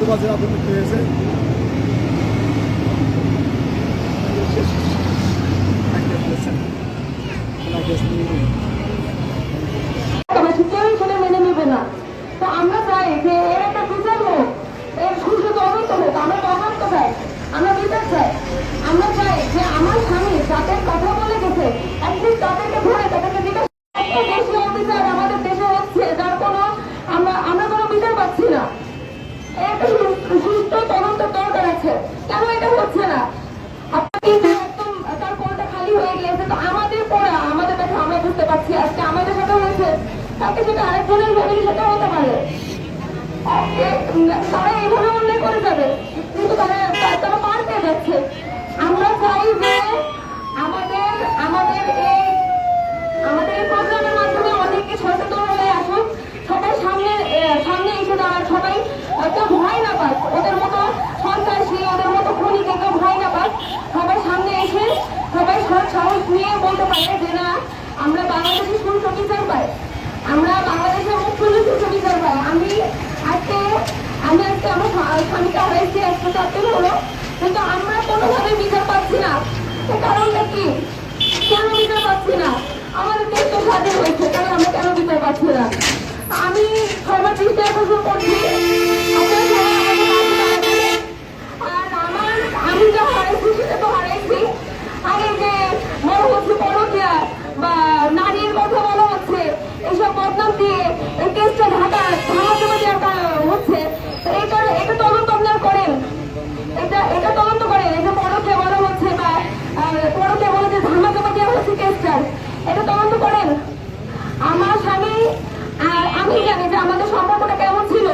দুবার জেলা দুর্নীতি হয়েছে। এর একটা বিচার হোক, এর সুস্থ চাই? আমরা বিচার চাই। আমরা চাই যে আমার স্বামী যাদের কথা বলে গেছে, একদিন তাদেরকে ধরে তাদেরকে জিজ্ঞাসা সাথে সাথে আরেক বোনের ফ্যামিলি সেটা হতে পারে তারা এইভাবে অন্যায় করে যাবে, কিন্তু তারা তারা মার পেয়ে যাচ্ছে। আমরা চাই যে স্বামীকে হারাইছি একশো হলো কিন্তু আমরা কোনোভাবে বিচার পাচ্ছি না। কারণটা কি? কেন বিচার পাচ্ছি না? আমাদের দেশ তো স্বাধীন হয়েছে তাই আমরা কেন স্যার এটা তদন্ত করেন। আমার স্বামী আর আমি জানি যে আমাদের সম্পর্কটা কেমন ছিল।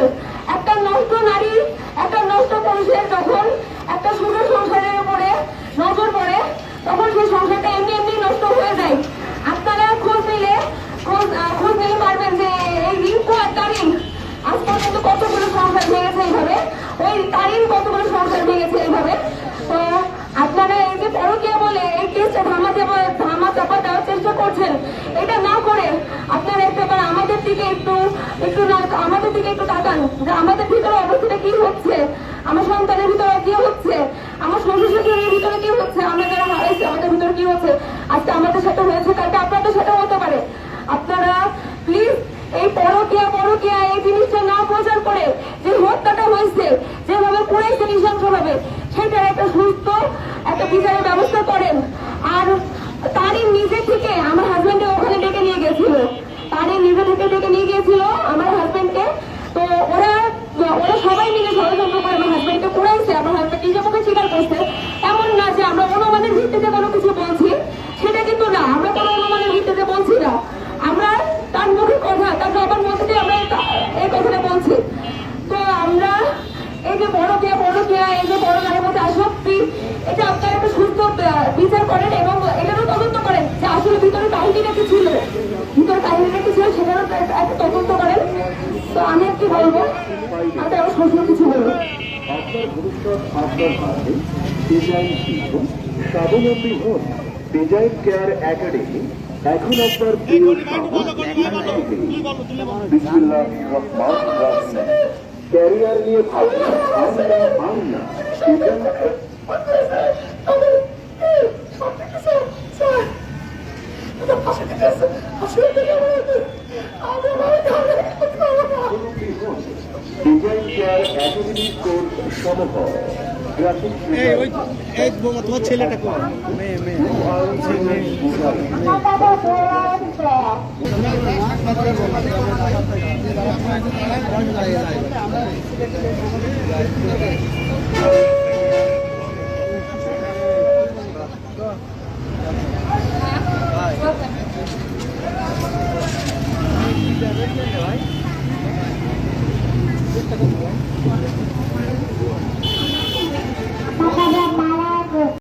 দিকে একটু একটু আমাদের দিকে একটু তাকান। যে আমাদের ভিতরে অবস্থাটা কি হচ্ছে? আমার সন্তানের ভিতরে কি হচ্ছে? আমার শ্বশুর শাশুড়ির ভিতরে করেন এবং এটারও তদন্ত করেন যে আসলে ভিতরে কাহিনীটা কি ছিল ভিতরে কাহিনীটা কি ছিল সেটারও তদন্ত করেন। তো আমি একটু বলব আর আমার শ্বশুর কিছু বলব আপনার ভবিষ্যৎ আপনার কেয়ার একাডেমি এখন আপনার ক্যারিয়ার নিয়ে ভাবুন আমরা তোমার ছেলেটা কোন? মেয়ে মেয়ে। আমরা হয়